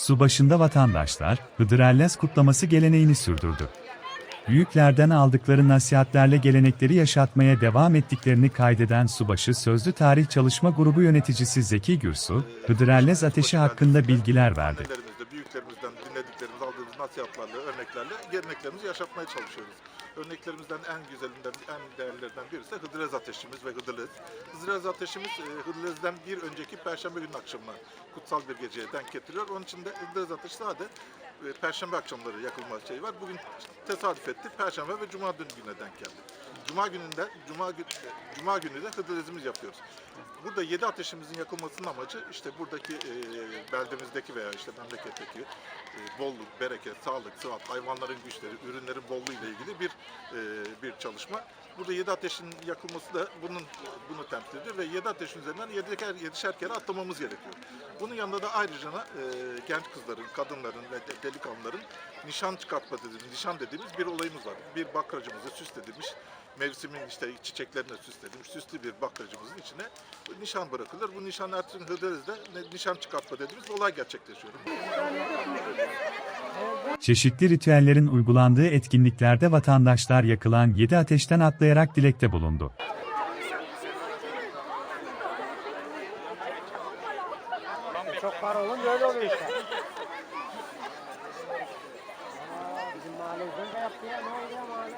Su başında vatandaşlar, Hıdrellez kutlaması geleneğini sürdürdü. Büyüklerden aldıkları nasihatlerle gelenekleri yaşatmaya devam ettiklerini kaydeden Subaşı Sözlü Tarih Çalışma Grubu yöneticisi Zeki Gürsu, Hıdrellez ateşi hakkında bilgiler verdi. Annelerimizde, büyüklerimizden dinlediklerimiz, aldığımız nasihatlerle, örneklerle geleneklerimizi yaşatmaya çalışıyoruz. Örneklerimizden en güzelinden, en değerlilerinden birisi Hıdrellez ateşimiz ve Hıdrellez. Hıdrellez ateşimiz e, Hıdrellez'den bir önceki Perşembe günü akşamına kutsal bir geceye denk getiriyor. Onun için de Hıdrellez ateşi sadece Perşembe akşamları yakılma şeyi var. Bugün tesadüf etti. Perşembe ve Cuma gününe denk geldi. Cuma gününde, Cuma, Cuma günü de Hıdrellez'imizi yapıyoruz. Burada yedi ateşimizin yakılmasının amacı işte buradaki e, beldemizdeki veya işte memleketteki e, bolluk, bereket, sağlık, sıhhat, hayvanların güçleri, ürünlerin bolluğu ile ilgili bir e, bir çalışma. Burada yedi ateşin yakılması da bunun bunu temsil ediyor ve yedi ateşin üzerinden yediker, yedişer kere atlamamız gerekiyor. Bunun yanında da ayrıca e, genç kızların, kadınların ve de- delikanlıların nişan çıkartma dediğimiz, nişan dediğimiz bir olayımız var. Bir bakracımızı süsledilmiş, mevsimin işte çiçeklerine süsledilmiş, süslü bir bakracımızın içine nişan bırakılır. Bu nişan Ertuğrul ne- nişan çıkartma dediğimiz olay gerçekleşiyor. Çeşitli ritüellerin uygulandığı etkinliklerde vatandaşlar yakılan 7 ateşten atlayarak dilekte bulundu. E çok para olunca öyle oluyor işte. Aa, bizim mahalle de yaptı ya. Ne oldu mahalle?